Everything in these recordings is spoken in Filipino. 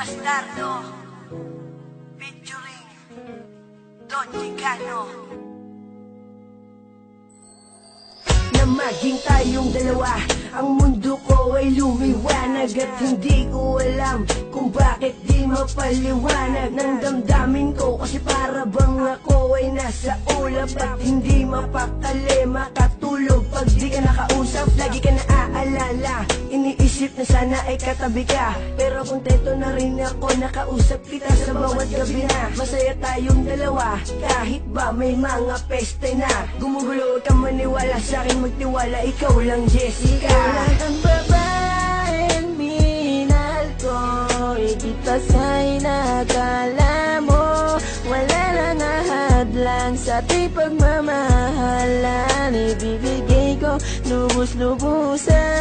Bastardo. Featuring Don Chicano. Na maging tayong dalawa. Ang mundo ko ay lumiwanag At hindi ko alam kung bakit di mapaliwanag. Ng damdamin ko kasi para bang ako ay nasa ulap At hindi mapakali makatulog Pag di ka nakausap, lagi ka naaalala Iniisip na sana ay katabi ka. Pero kontento na rin ako nakausap kita sa bawat gabi na. Masaya tayong dalawa kahit ba may mga peste na. Gumugulo kang maniwala sa akin magtiwala. Ikaw lang Jessica. Ikaw lang ang babaeng minahal ko Higit pa sa'y mo. Wala nang ahadlang sa ating pagmamahalan. Ibibigay ko lubos-lubusan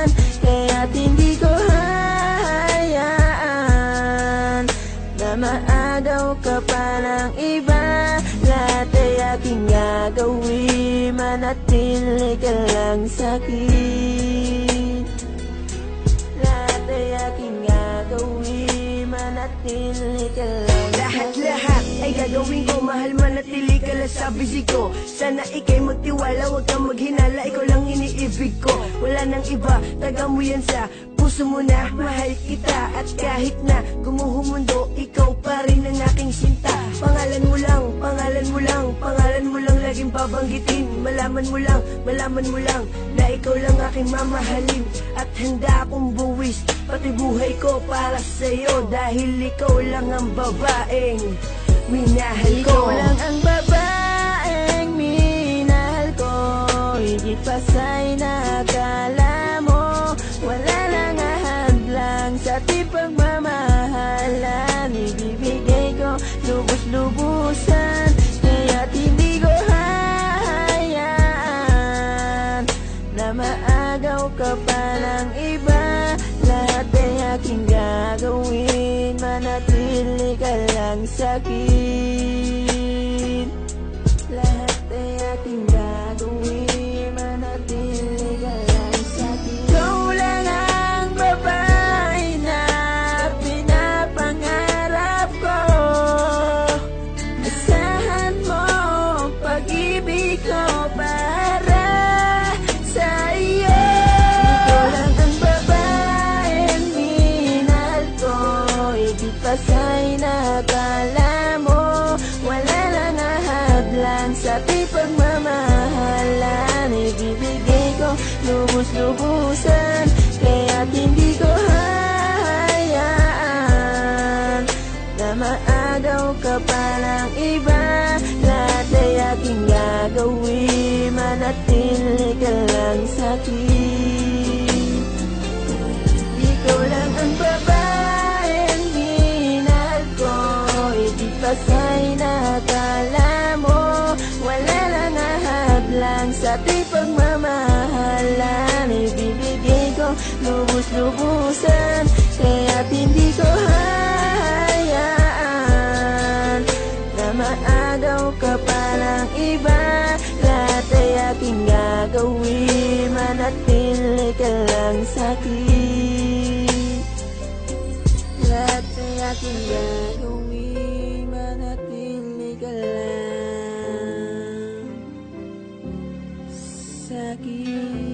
Na maagaw ka pa ng iba. Lahat ay aking gagawin. Manatili ka lang sa'kin Lahat ay aking gagawin. Manatili ka lang Lahat-lahat ay gagawin ko. Mahal manatili ka lang sa bisig ko. Sana ikay magtiwala. Huwag kang maghinala. Ikaw lang iniibig ko. Wala nang iba. Taga mo yan sa puso mo na Mahal kita At kahit na gumuhumundo Ikaw pa rin ang aking sinta. Pangalan mo lang Pangalan mo lang Pangalan mo lang laging babanggitin. Malaman mo lang Malaman mo lang Na ikaw lang aking mamahalin. At handa akong buwis Pati buhay ko para sa'yo Dahil ikaw lang ang babaeng Minahal ko. Ikaw lang ang babaeng minahal ko Higit pa sa'y nakala lang ating pagmamahalan Ibibigay ko lubos-lubusan Kaya't hindi ko hayaan. Na maagaw ka pa ng iba Lahat ay aking gagawin. Manatili ka lang sa'kin Ikaw lang ang babaeng minahal ko Higit pa pagmamahalan Ibibigay ko lubos-lubusan Kaya't hindi ko hayaan. Na maagaw ka pa ng iba Lahat ay aking gagawin. Manatili ka lang sa'kin Lahat ay aking gagawin lang Sa'kin